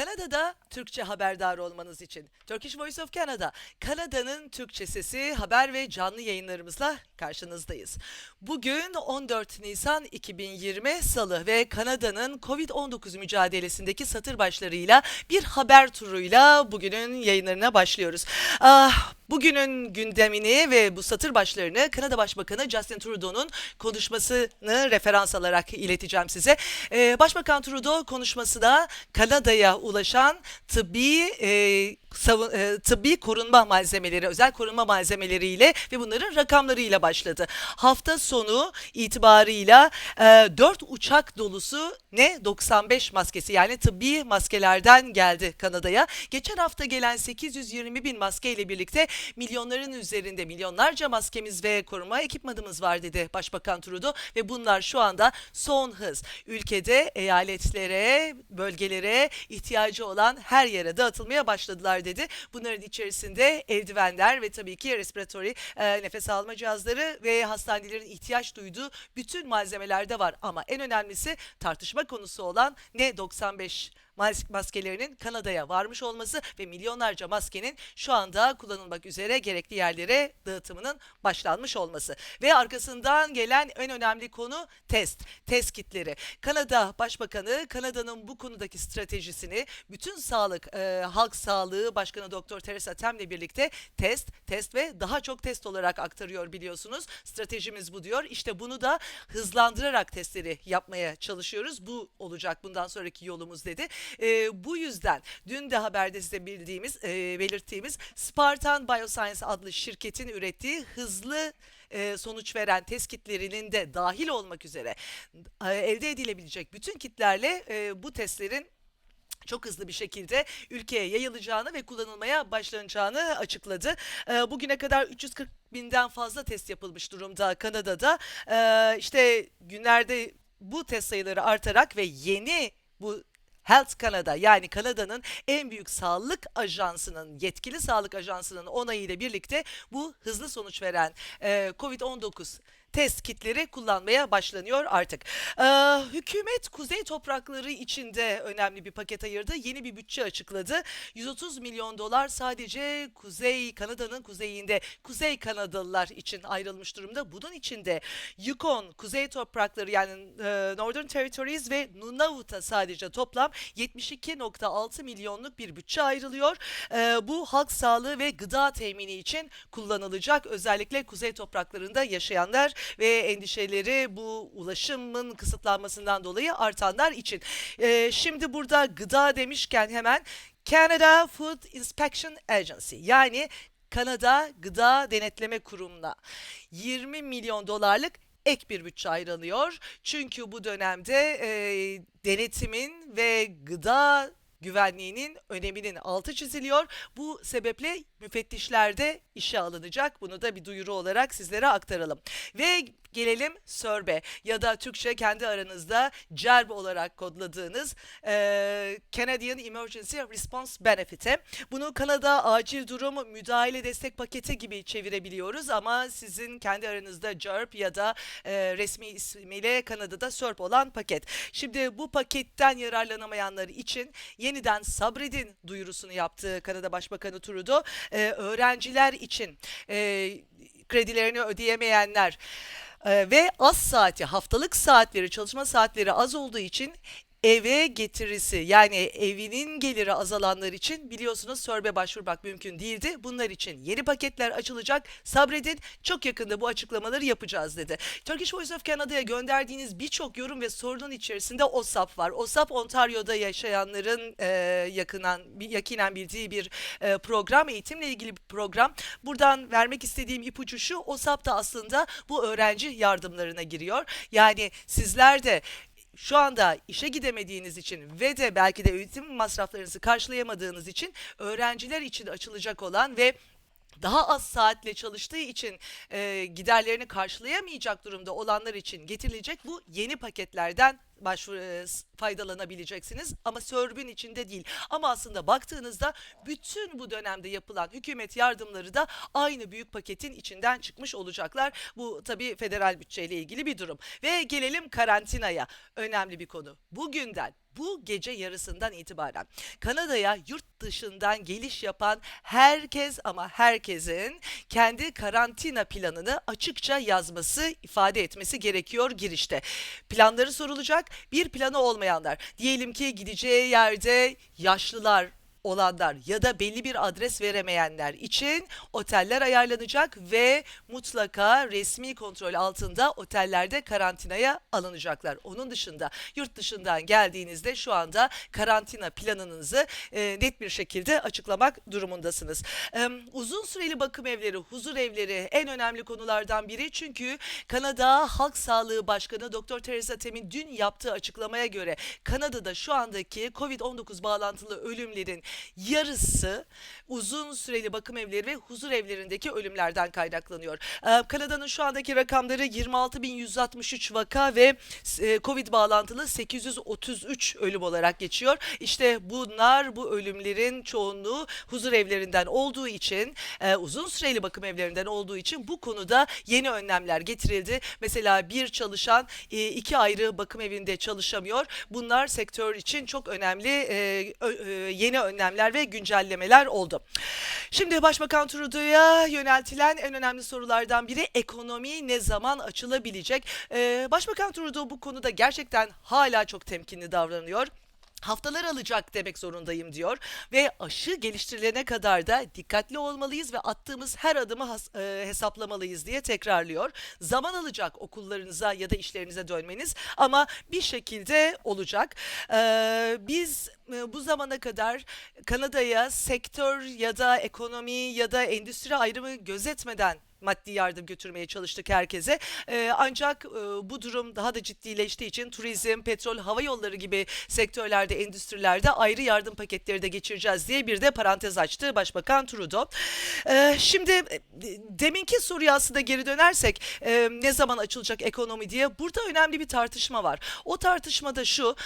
Kanada'da Türkçe haberdar olmanız için Turkish Voice of Canada, Kanada'nın Türkçe sesi haber ve canlı yayınlarımızla karşınızdayız. Bugün 14 Nisan 2020 Salı ve Kanada'nın Covid-19 mücadelesindeki satır başlarıyla bir haber turuyla bugünün yayınlarına başlıyoruz. Ah, bugünün gündemini ve bu satır başlarını Kanada Başbakanı Justin Trudeau'nun konuşmasını referans alarak ileteceğim size. Ee, Başbakan Trudeau konuşmasında Kanada'ya ulaşan tıbbi e, savun- e, tıbbi korunma malzemeleri, özel korunma malzemeleriyle ve bunların rakamlarıyla başladı. Hafta sonu itibarıyla e, 4 uçak dolusu ne 95 maskesi yani tıbbi maskelerden geldi Kanada'ya. Geçen hafta gelen 820 bin maskeyle birlikte milyonların üzerinde milyonlarca maskemiz ve koruma ekipmanımız var dedi Başbakan Trudeau ve bunlar şu anda son hız. Ülkede eyaletlere, bölgelere ihtiyacı olan her yere dağıtılmaya başladılar dedi. Bunların içerisinde eldivenler ve tabii ki respiratory e, nefes alma cihazları ve hastanelerin ihtiyaç duyduğu bütün malzemeler de var. Ama en önemlisi tartışma konusu olan N95 mas- maskelerinin Kanada'ya varmış olması ve milyonlarca maskenin şu anda kullanılmak üzere gerekli yerlere dağıtımının başlanmış olması. Ve arkasından gelen en önemli konu test, test kitleri. Kanada Başbakanı Kanada'nın bu konudaki stratejisini bütün sağlık, e, halk sağlığı başkanı Doktor Teresa Tem'le birlikte test, test ve daha çok test olarak aktarıyor biliyorsunuz. Stratejimiz bu diyor. İşte bunu da hızlandırarak testleri yapmaya çalışıyoruz. Bu olacak bundan sonraki yolumuz dedi. E, bu yüzden dün de haberde size bildiğimiz, e, belirttiğimiz Spartan Bioscience adlı şirketin ürettiği hızlı e, sonuç veren test kitlerinin de dahil olmak üzere e, elde edilebilecek bütün kitlerle e, bu testlerin çok hızlı bir şekilde ülkeye yayılacağını ve kullanılmaya başlanacağını açıkladı. Bugüne kadar 340 binden fazla test yapılmış durumda Kanada'da. Ee, işte günlerde bu test sayıları artarak ve yeni bu Health Canada yani Kanada'nın en büyük sağlık ajansının, yetkili sağlık ajansının onayıyla birlikte bu hızlı sonuç veren e, COVID-19 test kitleri kullanmaya başlanıyor artık. Ee, hükümet kuzey toprakları içinde önemli bir paket ayırdı. Yeni bir bütçe açıkladı. 130 milyon dolar sadece Kuzey Kanada'nın kuzeyinde Kuzey Kanadalılar için ayrılmış durumda. Bunun içinde Yukon, Kuzey toprakları yani e, Northern Territories ve Nunavut'a sadece toplam 72.6 milyonluk bir bütçe ayrılıyor. Ee, bu halk sağlığı ve gıda temini için kullanılacak. Özellikle kuzey topraklarında yaşayanlar ve endişeleri bu ulaşımın kısıtlanmasından dolayı artanlar için. Ee, şimdi burada gıda demişken hemen Canada Food Inspection Agency yani Kanada Gıda Denetleme Kurumu'na 20 milyon dolarlık ek bir bütçe ayrılıyor. Çünkü bu dönemde e, denetimin ve gıda güvenliğinin öneminin altı çiziliyor. Bu sebeple müfettişler de işe alınacak. Bunu da bir duyuru olarak sizlere aktaralım. Ve gelelim SÖRB'e ya da Türkçe kendi aranızda CERB olarak kodladığınız e, Canadian Emergency Response Benefit'e. Bunu Kanada Acil Durum Müdahale Destek Paketi gibi çevirebiliyoruz ama sizin kendi aranızda CERB ya da e, resmi ismiyle Kanada'da SÖRB olan paket. Şimdi bu paketten yararlanamayanlar için yeniden sabredin duyurusunu yaptı Kanada Başbakanı Trudeau. E, öğrenciler için e, kredilerini ödeyemeyenler. E, ve az saati, haftalık saatleri, çalışma saatleri az olduğu için eve getirisi yani evinin geliri azalanlar için biliyorsunuz sörbe başvurmak mümkün değildi. Bunlar için yeni paketler açılacak. Sabredin çok yakında bu açıklamaları yapacağız dedi. Turkish Voice of Canada'ya gönderdiğiniz birçok yorum ve sorunun içerisinde OSAP var. OSAP Ontario'da yaşayanların e, yakınan, yakinen bildiği bir e, program, eğitimle ilgili bir program. Buradan vermek istediğim ipucu şu, OSAP da aslında bu öğrenci yardımlarına giriyor. Yani sizler de şu anda işe gidemediğiniz için ve de belki de eğitim masraflarınızı karşılayamadığınız için öğrenciler için açılacak olan ve daha az saatle çalıştığı için e, giderlerini karşılayamayacak durumda olanlar için getirilecek bu yeni paketlerden başvuru e, faydalanabileceksiniz ama Sörb'ün içinde değil. Ama aslında baktığınızda bütün bu dönemde yapılan hükümet yardımları da aynı büyük paketin içinden çıkmış olacaklar. Bu tabii federal bütçeyle ilgili bir durum. Ve gelelim karantinaya. Önemli bir konu. Bugünden bu gece yarısından itibaren Kanada'ya yurt dışından geliş yapan herkes ama herkesin kendi karantina planını açıkça yazması, ifade etmesi gerekiyor girişte. Planları sorulacak. Bir planı olmayanlar, diyelim ki gideceği yerde yaşlılar olanlar ya da belli bir adres veremeyenler için oteller ayarlanacak ve mutlaka resmi kontrol altında otellerde karantinaya alınacaklar. Onun dışında yurt dışından geldiğinizde şu anda karantina planınızı e, net bir şekilde açıklamak durumundasınız. E, uzun süreli bakım evleri, huzur evleri en önemli konulardan biri çünkü Kanada Halk Sağlığı Başkanı Dr. Theresa Tam'in dün yaptığı açıklamaya göre Kanada'da şu andaki COVID-19 bağlantılı ölümlerin yarısı uzun süreli bakım evleri ve huzur evlerindeki ölümlerden kaynaklanıyor. Ee, Kanada'nın şu andaki rakamları 26.163 vaka ve e, COVID bağlantılı 833 ölüm olarak geçiyor. İşte bunlar bu ölümlerin çoğunluğu huzur evlerinden olduğu için e, uzun süreli bakım evlerinden olduğu için bu konuda yeni önlemler getirildi. Mesela bir çalışan e, iki ayrı bakım evinde çalışamıyor. Bunlar sektör için çok önemli e, e, yeni önlemler ve güncellemeler oldu. Şimdi Başbakan Trudeau'ya yöneltilen en önemli sorulardan biri ekonomi ne zaman açılabilecek? E, Başbakan Trudeau bu konuda gerçekten hala çok temkinli davranıyor haftalar alacak demek zorundayım diyor ve aşı geliştirilene kadar da dikkatli olmalıyız ve attığımız her adımı has- e, hesaplamalıyız diye tekrarlıyor. Zaman alacak okullarınıza ya da işlerinize dönmeniz ama bir şekilde olacak. Ee, biz e, bu zamana kadar Kanada'ya sektör ya da ekonomi ya da endüstri ayrımı gözetmeden maddi yardım götürmeye çalıştık herkese. Ee, ancak e, bu durum daha da ciddileştiği için turizm, petrol, hava yolları gibi sektörlerde, endüstrilerde ayrı yardım paketleri de geçireceğiz diye bir de parantez açtı Başbakan Trudeau. Ee, şimdi e, deminki soruya aslında geri dönersek e, ne zaman açılacak ekonomi diye burada önemli bir tartışma var. O tartışmada şu...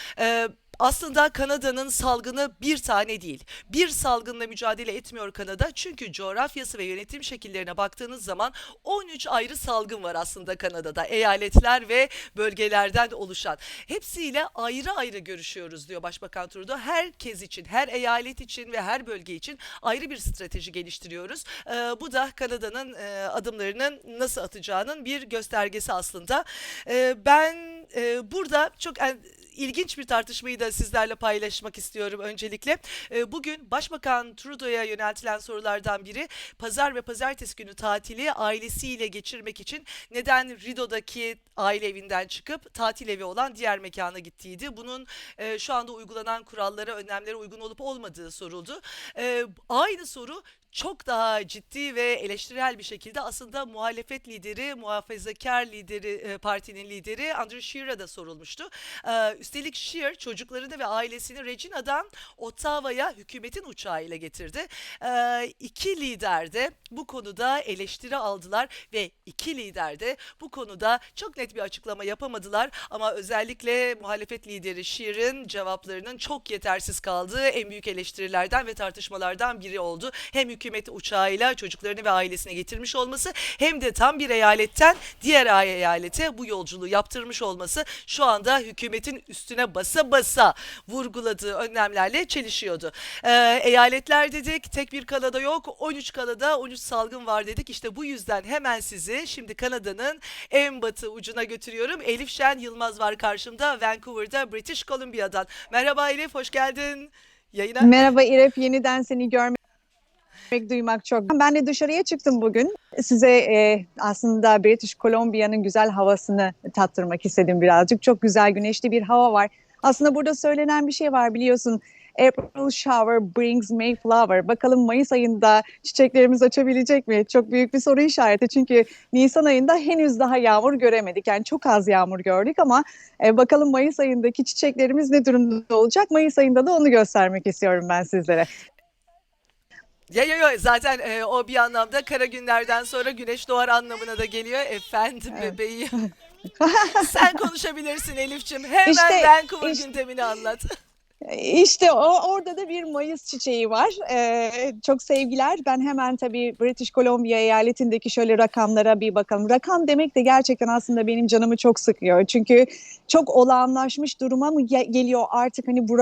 aslında Kanada'nın salgını bir tane değil. Bir salgınla mücadele etmiyor Kanada. Çünkü coğrafyası ve yönetim şekillerine baktığınız zaman 13 ayrı salgın var aslında Kanada'da. Eyaletler ve bölgelerden oluşan. Hepsiyle ayrı ayrı görüşüyoruz diyor Başbakan Trudeau. Herkes için, her eyalet için ve her bölge için ayrı bir strateji geliştiriyoruz. Ee, bu da Kanada'nın e, adımlarının nasıl atacağının bir göstergesi aslında. Ee, ben e, burada çok en- ilginç bir tartışmayı da sizlerle paylaşmak istiyorum öncelikle. Ee, Bugün Başbakan Trudeau'ya yöneltilen sorulardan biri pazar ve pazartesi günü tatili ailesiyle geçirmek için neden Rideau'daki aile evinden çıkıp tatil evi olan diğer mekana gittiğiydi. Bunun e, şu anda uygulanan kurallara, önlemlere uygun olup olmadığı soruldu. Ee, aynı soru çok daha ciddi ve eleştirel bir şekilde aslında muhalefet lideri, muhafazakar lideri, e, partinin lideri Andrew Scheer'a da sorulmuştu. Ee, üstelik Scheer çocuklarını ve ailesini Regina'dan Ottawa'ya hükümetin uçağıyla getirdi. Ee, iki lider de bu konuda eleştiri aldılar ve iki lider de bu konuda çok net bir açıklama yapamadılar ama özellikle muhalefet lideri Scheer'in cevaplarının çok yetersiz kaldığı en büyük eleştirilerden ve tartışmalardan biri oldu. Hem hükümet uçağıyla çocuklarını ve ailesini getirmiş olması hem de tam bir eyaletten diğer eyalete bu yolculuğu yaptırmış olması şu anda hükümetin üstüne basa basa vurguladığı önlemlerle çelişiyordu. Ee, eyaletler dedik tek bir Kanada yok 13 Kanada 13 salgın var dedik işte bu yüzden hemen sizi şimdi Kanada'nın en batı ucuna götürüyorum. Elif Şen Yılmaz var karşımda Vancouver'da British Columbia'dan. Merhaba Elif hoş geldin yayına. Merhaba İrep, yeniden seni görmek, duymak çok. Ben de dışarıya çıktım bugün. Size e, aslında British Columbia'nın güzel havasını tattırmak istedim birazcık. Çok güzel güneşli bir hava var. Aslında burada söylenen bir şey var biliyorsun. April shower brings May flower. Bakalım Mayıs ayında çiçeklerimiz açabilecek mi? Çok büyük bir soru işareti. Çünkü Nisan ayında henüz daha yağmur göremedik. Yani çok az yağmur gördük ama e, bakalım Mayıs ayındaki çiçeklerimiz ne durumda olacak? Mayıs ayında da onu göstermek istiyorum ben sizlere. Ya ya ya zaten e, o bir anlamda kara günlerden sonra güneş doğar anlamına da geliyor efendim Evet. bebeğim. Sen konuşabilirsin Elif'ciğim. Hemen İşte- Vancouver işte- gündemini anlat. İşte o orada da bir Mayıs çiçeği var. Ee, çok sevgiler. Ben hemen tabii British Columbia eyaletindeki şöyle rakamlara bir bakalım. Rakam demek de gerçekten aslında benim canımı çok sıkıyor. Çünkü çok olağanlaşmış duruma mı ge- geliyor artık hani bu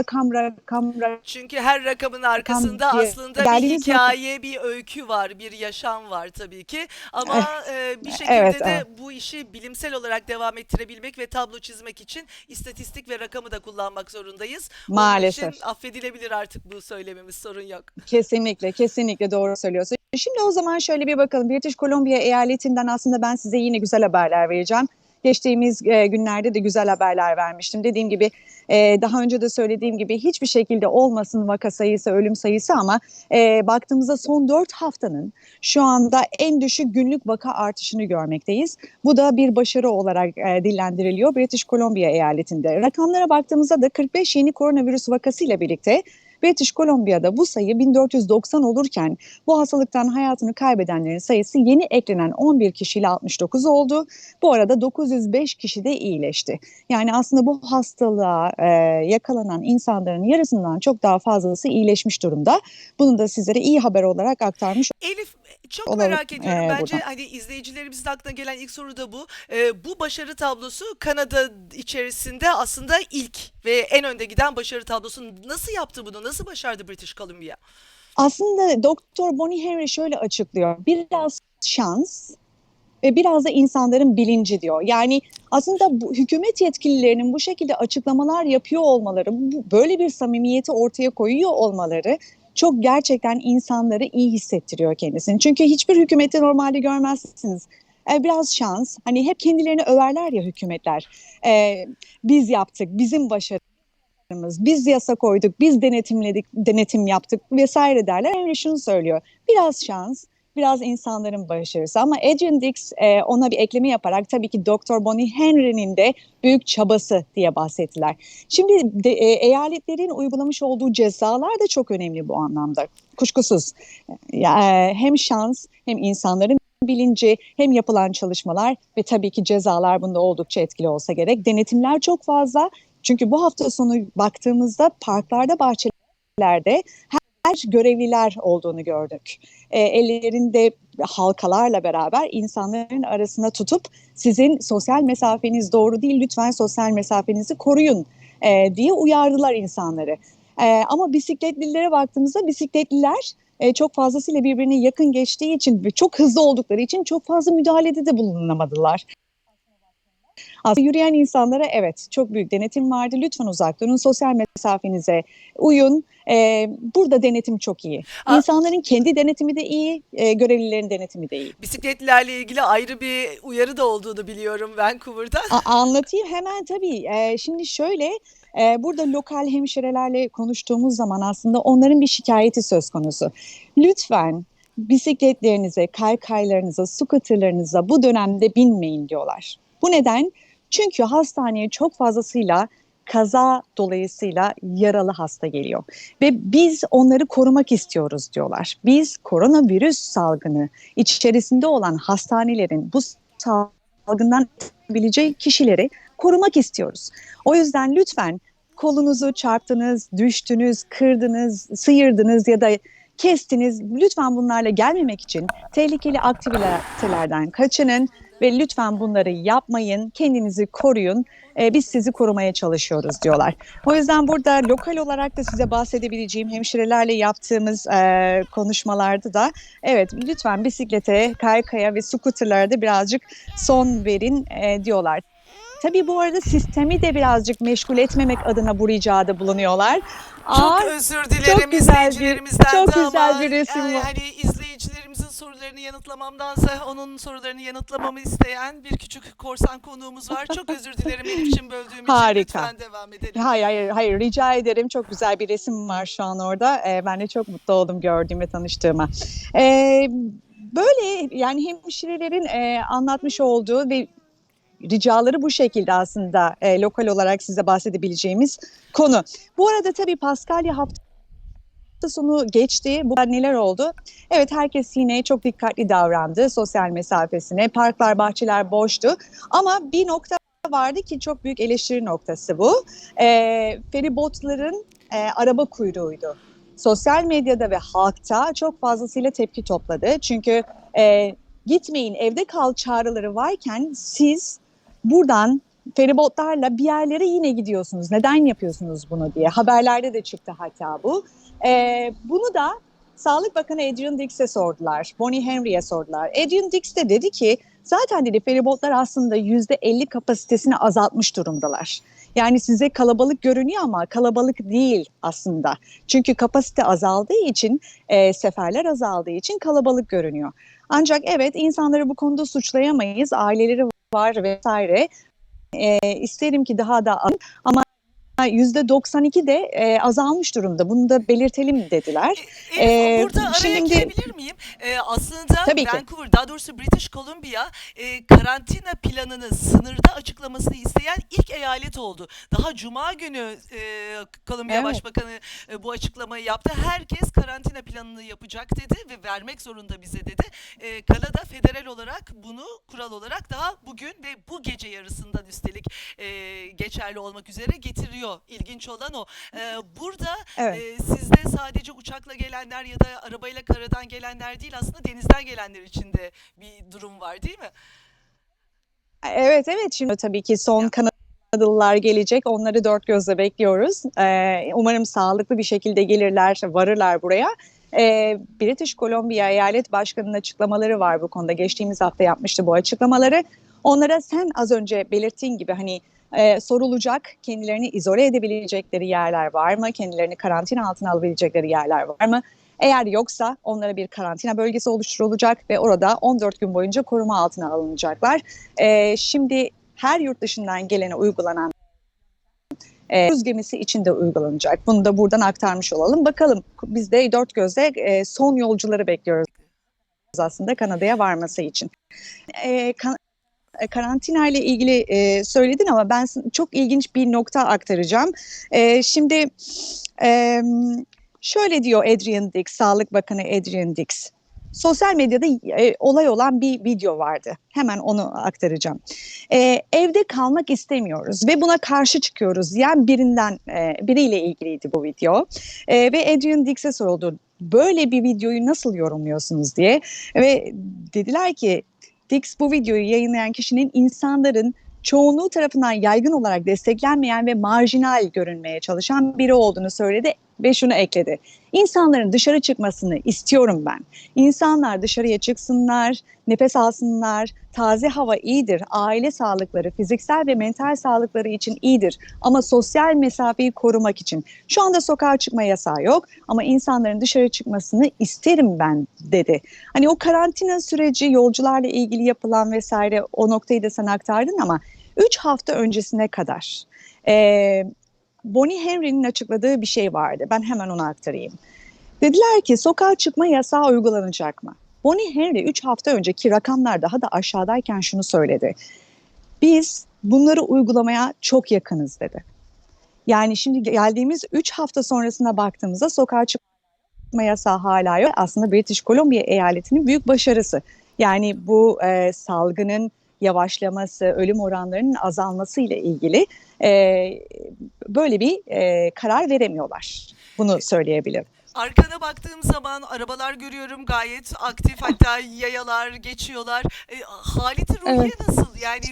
rakam rakam rakam Çünkü her rakamın arkasında diye aslında bir hikaye, bir öykü var, bir yaşam var tabii ki. Ama e, bir şekilde Evet, de evet. bu işi bilimsel olarak devam ettirebilmek ve tablo çizmek için istatistik ve rakamı da kullanmak zorundayız. Onun Maalesef. için affedilebilir artık bu söylememiz sorun yok. Kesinlikle, kesinlikle doğru söylüyorsun. Şimdi o zaman şöyle bir bakalım. British Columbia eyaletinden aslında ben size yine güzel haberler vereceğim. Geçtiğimiz e, günlerde de güzel haberler vermiştim. Dediğim gibi e, daha önce de söylediğim gibi hiçbir şekilde olmasın vaka sayısı, ölüm sayısı ama e, baktığımızda son 4 haftanın şu anda en düşük günlük vaka artışını görmekteyiz. Bu da bir başarı olarak e, dillendiriliyor British Columbia eyaletinde. Rakamlara baktığımızda da 45 yeni koronavirüs vakasıyla birlikte British Columbia'da bu sayı 1490 olurken bu hastalıktan hayatını kaybedenlerin sayısı yeni eklenen 11 kişiyle 69 oldu. Bu arada 905 kişi de iyileşti. Yani aslında bu hastalığa e, yakalanan insanların yarısından çok daha fazlası iyileşmiş durumda. Bunu da sizlere iyi haber olarak aktarmış Elif çok Olalım, merak ediyorum. e, Bence buradan. hani izleyicilerimizin aklına gelen ilk soru da bu. E, bu başarı tablosu Kanada içerisinde aslında ilk ve en önde giden başarı tablosu. Nasıl yaptı bunu? Nasıl başardı British Columbia? Aslında Doktor Bonnie Henry şöyle açıklıyor. Biraz şans ve biraz da insanların bilinci diyor. Yani aslında bu, hükümet yetkililerinin bu şekilde açıklamalar yapıyor olmaları, bu, böyle bir samimiyeti ortaya koyuyor olmaları çok gerçekten insanları iyi hissettiriyor kendisini. Çünkü hiçbir hükümette normalde görmezsiniz. E, biraz şans. Hani hep kendilerini överler ya hükümetler. E, biz yaptık, bizim başarımız yaptığımız, biz yasa koyduk, biz denetimledik, denetim yaptık vesaire derler. Henry şunu söylüyor. Biraz şans, biraz insanların başarısı. Ama Adrian Dix e, ona bir ekleme yaparak tabii ki Dr. Bonnie Henry'nin de büyük çabası diye bahsettiler. Şimdi de, e, eyaletlerin uygulamış olduğu cezalar da çok önemli bu anlamda. Kuşkusuz. E, hem şans hem insanların bilinci hem yapılan çalışmalar ve tabii ki cezalar bunda oldukça etkili olsa gerek. Denetimler çok fazla. Çünkü bu hafta sonu baktığımızda parklarda, bahçelerde her görevliler olduğunu gördük. E, ellerinde halkalarla beraber insanların arasına tutup sizin sosyal mesafeniz doğru değil lütfen sosyal mesafenizi koruyun e, diye uyardılar insanları. E, ama bisikletlilere baktığımızda bisikletliler e, çok fazlasıyla birbirine yakın geçtiği için ve çok hızlı oldukları için çok fazla müdahalede de bulunamadılar. Aslında yürüyen insanlara evet çok büyük denetim vardı. Lütfen uzak durun, sosyal mesafenize uyun. Ee, burada denetim çok iyi. İnsanların kendi denetimi de iyi, e, görevlilerin denetimi de iyi. Bisikletlilerle ilgili ayrı bir uyarı da olduğunu biliyorum Vancouver'da. A- anlatayım hemen tabii. Ee, şimdi şöyle, e, burada lokal hemşirelerle konuştuğumuz zaman aslında onların bir şikayeti söz konusu. Lütfen bisikletlerinize, kaykaylarınıza, scooterlarınıza bu dönemde binmeyin diyorlar. Bu neden? Çünkü hastaneye çok fazlasıyla kaza dolayısıyla yaralı hasta geliyor. Ve biz onları korumak istiyoruz diyorlar. Biz koronavirüs salgını içerisinde olan hastanelerin bu salgından edebileceği kişileri korumak istiyoruz. O yüzden lütfen kolunuzu çarptınız, düştünüz, kırdınız, sıyırdınız ya da kestiniz. Lütfen bunlarla gelmemek için tehlikeli aktivitelerden kaçının ve lütfen bunları yapmayın. Kendinizi koruyun. Ee, biz sizi korumaya çalışıyoruz diyorlar. O yüzden burada lokal olarak da size bahsedebileceğim hemşirelerle yaptığımız e, konuşmalarda da evet lütfen bisiklete, kaykaya ve scooterlara da birazcık son verin e, diyorlar. Tabii bu arada sistemi de birazcık meşgul etmemek adına bu ricada bulunuyorlar. Çok Aa, özür dilerim çok güzel bir- çok güzel ama bir resim yani var. hani izleyicilerimizin sorularını yanıtlamamdansa onun sorularını yanıtlamamı isteyen bir küçük korsan konuğumuz var. Çok özür dilerim Elif'ciğim böldüğüm için. Harika. Lütfen devam edelim. Hayır hayır hayır rica ederim çok güzel bir resim var şu an orada. Ee, ben de çok mutlu oldum gördüğüm ve tanıştığıma. Ee, böyle yani hemşirelerin e, anlatmış olduğu ve ricaları bu şekilde aslında e, lokal olarak size bahsedebileceğimiz konu. Bu arada tabii Paskalya hafta sonu geçti. Bu neler oldu? Evet herkes yine çok dikkatli davrandı sosyal mesafesine. Parklar, bahçeler boştu. Ama bir nokta vardı ki çok büyük eleştiri noktası bu. Ee, feribotların e, araba kuyruğuydu. Sosyal medyada ve halkta çok fazlasıyla tepki topladı. Çünkü e, gitmeyin evde kal çağrıları varken siz buradan feribotlarla bir yerlere yine gidiyorsunuz. Neden yapıyorsunuz bunu diye. Haberlerde de çıktı hatta bu. Ee, bunu da Sağlık Bakanı Adrian Dix'e sordular. Bonnie Henry'e sordular. Adrian Dix de dedi ki zaten dedi feribotlar aslında %50 kapasitesini azaltmış durumdalar. Yani size kalabalık görünüyor ama kalabalık değil aslında. Çünkü kapasite azaldığı için, e, seferler azaldığı için kalabalık görünüyor. Ancak evet insanları bu konuda suçlayamayız. Aileleri var vesaire. E, isterim ki daha da ama %92 de e, azalmış durumda. Bunu da belirtelim dediler. Elif, Ee, burada araya şimdi- girebilir miyim? Ee, aslında Tabii ki. Vancouver, daha doğrusu British Columbia e, karantina planını sınırda açıklamasını isteyen ilk eyalet oldu. Daha Cuma günü e, Kolombiya Evet. Başbakanı e, bu açıklamayı yaptı. Herkes karantina planını yapacak dedi ve vermek zorunda bize dedi. E, Kanada federal olarak bunu kural olarak daha bugün ve bu gece yarısından üstelik e, geçerli olmak üzere getiriyor. İlginç olan o. E, burada Evet. ee, sizde sadece uçakla gelenler ya da arabayla karadan gelenler değil aslında denizden gelenler için de bir durum var değil mi? Evet evet şimdi tabii ki son Kanadalılar gelecek. Onları dört gözle bekliyoruz. Ee, umarım sağlıklı bir şekilde gelirler, varırlar buraya. Ee, British Columbia Eyalet Başkanı'nın açıklamaları var bu konuda. Geçtiğimiz hafta yapmıştı bu açıklamaları. Onlara sen az önce belirttiğin gibi hani e, sorulacak kendilerini izole edebilecekleri yerler var mı? Kendilerini karantina altına alabilecekleri yerler var mı? Eğer yoksa onlara bir karantina bölgesi oluşturulacak ve orada 14 gün boyunca koruma altına alınacaklar. Ee, şimdi her yurt dışından gelene uygulanan e, kruz gemisi için de uygulanacak. Bunu da buradan aktarmış olalım. Bakalım biz de dört gözle e, son yolcuları bekliyoruz aslında Kanada'ya varması için. E, kan- e, karantina ile ilgili e, söyledin ama ben çok ilginç bir nokta aktaracağım. E, şimdi e, şöyle diyor Adrian Dix, Sağlık Bakanı Adrian Dix. Sosyal medyada e, olay olan bir video vardı. Hemen onu aktaracağım. E, evde kalmak istemiyoruz ve buna karşı çıkıyoruz diyen birinden e, biriyle ilgiliydi bu video. E, ve Adrian Dix'e soruldu. Böyle bir videoyu nasıl yorumluyorsunuz diye ve dediler ki Dix bu videoyu yayınlayan kişinin insanların çoğunluğu tarafından yaygın olarak desteklenmeyen ve marjinal görünmeye çalışan biri olduğunu söyledi ve şunu ekledi. İnsanların dışarı çıkmasını istiyorum ben. İnsanlar dışarıya çıksınlar, nefes alsınlar. Taze hava iyidir. Aile sağlıkları, fiziksel ve mental sağlıkları için iyidir. Ama sosyal mesafeyi korumak için. Şu anda sokağa çıkma yasağı yok ama insanların dışarı çıkmasını isterim ben dedi. Hani o karantina süreci yolcularla ilgili yapılan vesaire o noktayı da sen aktardın ama 3 hafta öncesine kadar e, Bonnie Henry'nin açıkladığı bir şey vardı. Ben hemen onu aktarayım. Dediler ki sokağa çıkma yasağı uygulanacak mı? Bonnie Henry 3 hafta önceki rakamlar daha da aşağıdayken şunu söyledi. Biz bunları uygulamaya çok yakınız dedi. Yani şimdi geldiğimiz 3 hafta sonrasına baktığımızda sokağa çıkma yasağı hala yok. Aslında British Columbia eyaletinin büyük başarısı. Yani bu e, salgının yavaşlaması, ölüm oranlarının azalması ile ilgili e, böyle bir e, karar veremiyorlar. Bunu söyleyebilirim. Arkana baktığım zaman arabalar görüyorum gayet aktif hatta yayalar geçiyorlar. E, haleti ruhiye Evet. nasıl? Yani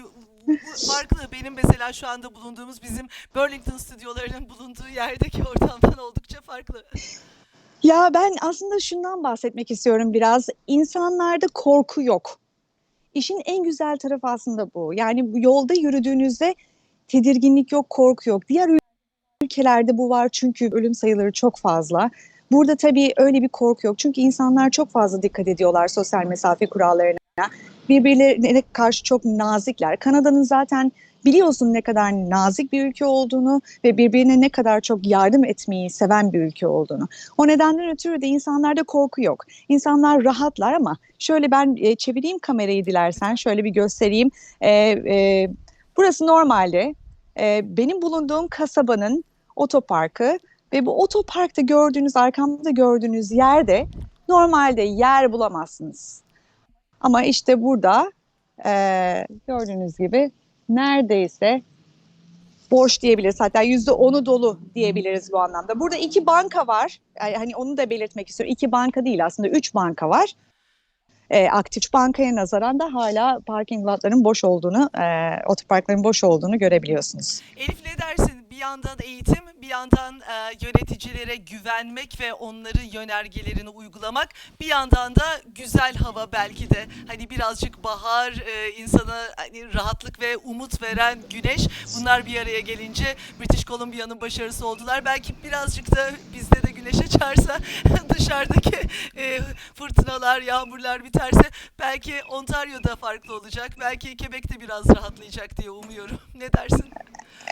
bu farklı. Benim mesela şu anda bulunduğumuz bizim Burlington stüdyolarının bulunduğu yerdeki ortamdan oldukça farklı. Ya ben aslında şundan bahsetmek istiyorum biraz. İnsanlarda korku yok. İşin en güzel tarafı aslında bu. Yani yolda yürüdüğünüzde tedirginlik yok, korku yok. Diğer ülkelerde bu var çünkü ölüm sayıları çok fazla. Burada tabii öyle bir korku yok. Çünkü insanlar çok fazla dikkat ediyorlar sosyal mesafe kurallarına. Birbirlerine karşı çok nazikler. Kanada'nın zaten biliyorsun ne kadar nazik bir ülke olduğunu ve birbirine ne kadar çok yardım etmeyi seven bir ülke olduğunu. O nedenden ötürü de insanlarda korku yok. İnsanlar rahatlar ama şöyle ben e, çevireyim kamerayı dilersen şöyle bir göstereyim. E, e, burası normalde e, benim bulunduğum kasabanın otoparkı Ve bu otoparkta gördüğünüz, arkamda gördüğünüz yerde normalde yer bulamazsınız. Ama işte burada eee, gördüğünüz gibi neredeyse boş diyebiliriz. Hatta yüzde onu dolu diyebiliriz bu anlamda. Burada iki banka var. Yani hani onu da belirtmek istiyorum. İki banka değil aslında üç banka var. Ee, aktif bankaya nazaran da hala parking lotların boş olduğunu, e, otoparkların boş olduğunu görebiliyorsunuz. Elif ne dersin? Bir yandan eğitim, bir yandan e, yöneticilere güvenmek ve onların yönergelerini uygulamak, bir yandan da güzel hava belki de hani birazcık bahar, e, insana hani rahatlık ve umut veren güneş. Bunlar bir araya gelince British Columbia'nın başarısı oldular. Belki birazcık da bizde de güneş açarsa dışarıdaki e, fırtınalar, yağmurlar biterse belki Ontario'da farklı olacak. Belki Quebec'te biraz rahatlayacak diye umuyorum. Ne dersin?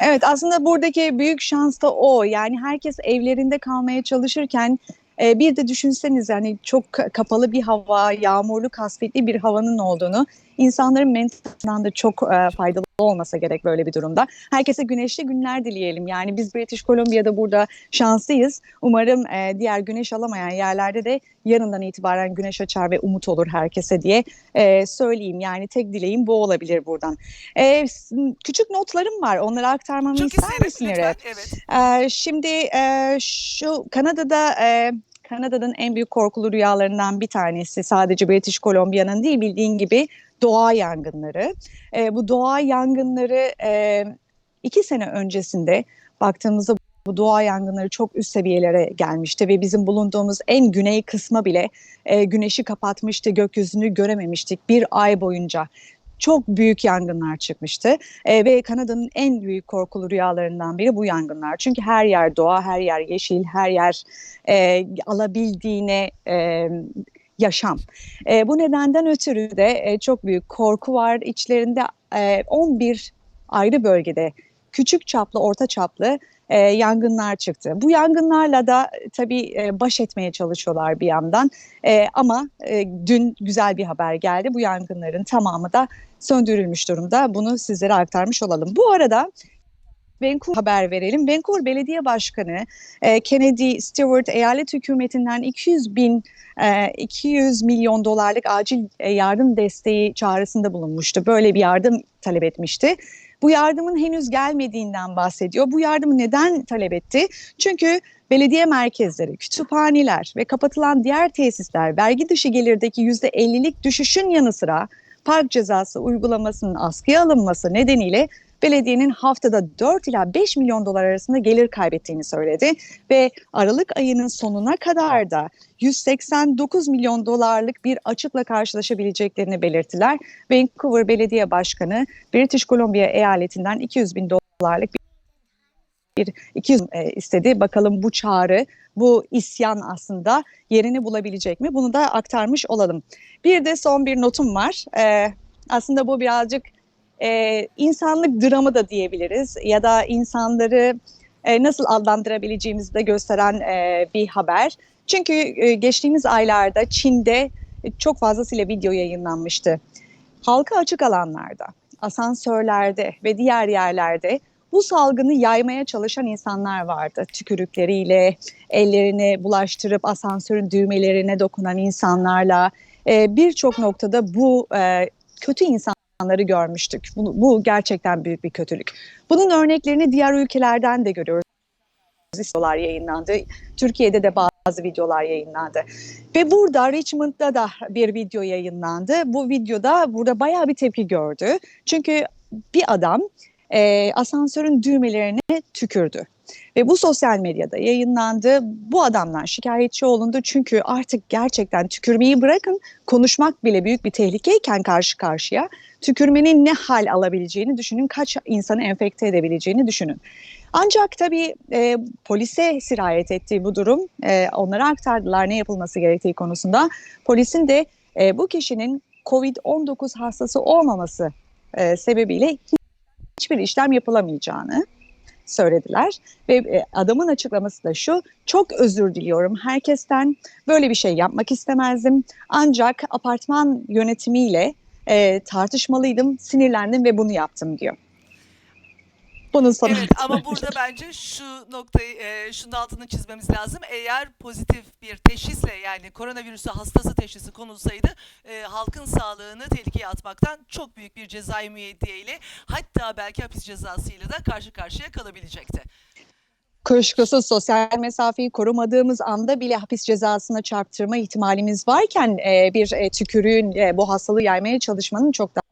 Evet aslında buradaki büyük şans da o. Yani herkes evlerinde kalmaya çalışırken e, bir de düşünseniz yani çok ka- kapalı bir hava, yağmurlu, kasvetli bir havanın olduğunu insanların mentalinden de çok e, faydalı olmasa gerek böyle bir durumda. Herkese güneşli günler dileyelim. Yani biz British Columbia'da burada şanslıyız. Umarım e, diğer güneş alamayan yerlerde de yarından itibaren güneş açar ve umut olur herkese diye e, söyleyeyim. Yani tek dileğim bu olabilir buradan. E, küçük notlarım var. Onları aktarmamı Çok ister misin? Evet. Ee, şimdi e, şu Kanada'da e, Kanada'nın en büyük korkulu rüyalarından bir tanesi sadece British Columbia'nın değil bildiğin gibi doğa yangınları. E, bu doğa yangınları e, iki sene öncesinde baktığımızda bu doğa yangınları çok üst seviyelere gelmişti ve bizim bulunduğumuz en güney kısma bile e, güneşi kapatmıştı, gökyüzünü görememiştik bir ay boyunca. Çok büyük yangınlar çıkmıştı. E, ve Kanada'nın en büyük korkulu rüyalarından biri bu yangınlar. Çünkü her yer doğa, her yer yeşil, her yer e, alabildiğine e, yaşam. E, bu nedenden ötürü de e, çok büyük korku var. İçlerinde e, 11 ayrı bölgede küçük çaplı, orta çaplı e, yangınlar çıktı. Bu yangınlarla da e, tabii e, baş etmeye çalışıyorlar bir yandan. E, ama e, dün güzel bir haber geldi. Bu yangınların tamamı da söndürülmüş durumda. Bunu sizlere aktarmış olalım. Bu arada Vancouver haber verelim. Vancouver Belediye Başkanı e, Kennedy Stewart eyalet hükümetinden 200 bin e, 200 milyon dolarlık acil e, yardım desteği çağrısında bulunmuştu. Böyle bir yardım talep etmişti. Bu yardımın henüz gelmediğinden bahsediyor. Bu yardımı neden talep etti? Çünkü belediye merkezleri, kütüphaneler ve kapatılan diğer tesisler vergi dışı gelirdeki %50'lik düşüşün yanı sıra park cezası uygulamasının askıya alınması nedeniyle belediyenin haftada 4 ila 5 milyon dolar arasında gelir kaybettiğini söyledi ve Aralık ayının sonuna kadar da 189 milyon dolarlık bir açıkla karşılaşabileceklerini belirttiler. Vancouver Belediye Başkanı British Columbia eyaletinden 200 bin dolarlık bir 200 e, istedi. Bakalım bu çağrı, bu isyan aslında yerini bulabilecek mi? Bunu da aktarmış olalım. Bir de son bir notum var. Ee, aslında bu birazcık e, insanlık dramı da diyebiliriz ya da insanları e, nasıl adlandırabileceğimizi de gösteren e, bir haber. Çünkü e, geçtiğimiz aylarda Çin'de e, çok fazlasıyla video yayınlanmıştı. Halka açık alanlarda, asansörlerde ve diğer yerlerde bu salgını yaymaya çalışan insanlar vardı. Tükürükleriyle, ellerini bulaştırıp asansörün düğmelerine dokunan insanlarla e, birçok noktada bu e, kötü insanları görmüştük. Bu, bu gerçekten büyük bir kötülük. Bunun örneklerini diğer ülkelerden de görüyoruz. Videolar yayınlandı. Türkiye'de de bazı videolar yayınlandı. Ve burada Richmond'da da bir video yayınlandı. Bu videoda burada bayağı bir tepki gördü. Çünkü bir adam e, asansörün düğmelerine tükürdü. Ve bu sosyal medyada yayınlandı. Bu adamdan şikayetçi olundu çünkü artık gerçekten tükürmeyi bırakın konuşmak bile büyük bir tehlikeyken karşı karşıya tükürmenin ne hal alabileceğini düşünün, kaç insanı enfekte edebileceğini düşünün. Ancak tabii e, polise sirayet ettiği bu durum e, onlara aktardılar ne yapılması gerektiği konusunda. Polisin de e, bu kişinin COVID-19 hastası olmaması e, sebebiyle hiçbir işlem yapılamayacağını söylediler ve e, adamın açıklaması da şu çok özür diliyorum herkesten böyle bir şey yapmak istemezdim ancak apartman yönetimiyle e, tartışmalıydım sinirlendim ve bunu yaptım diyor. Bunun sonu Evet ama burada bence şu noktayı, e, şunun altını çizmemiz lazım. Eğer pozitif bir teşhisle yani koronavirüsü hastası teşhisi konulsaydı e, halkın sağlığını tehlikeye atmaktan çok büyük bir cezai müeyyideyle hatta belki hapis cezasıyla da karşı karşıya kalabilecekti. kuşkusuz sosyal mesafeyi korumadığımız anda bile hapis cezasına çarptırma ihtimalimiz varken e, bir e, tükürüğün e, bu hastalığı yaymaya çalışmanın çok daha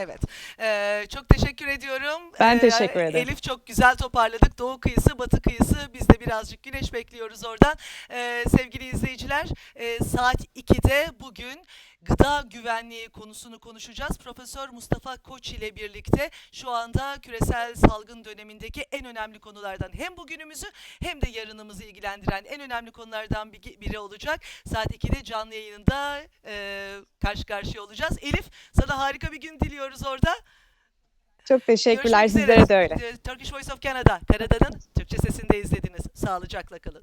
Evet. Ee, çok teşekkür ediyorum. Ben Ee, teşekkür ederim. Elif çok güzel toparladık. Doğu kıyısı, batı kıyısı. Biz de birazcık güneş bekliyoruz oradan. Ee, sevgili izleyiciler, e, saat 2'de bugün gıda güvenliği konusunu konuşacağız. Profesör Mustafa Koç ile birlikte şu anda küresel salgın dönemindeki en önemli konulardan hem bugünümüzü hem de yarınımızı ilgilendiren en önemli konulardan bir- biri olacak. Saat 2'de canlı yayında e, karşı karşıya olacağız. Elif sana harika bir gün diliyoruz orada. çok teşekkürler Görüşmek sizlere üzere. de öyle. Turkish Voice of Canada, Kanada'nın Türkçe sesinde izlediniz. Sağlıcakla kalın.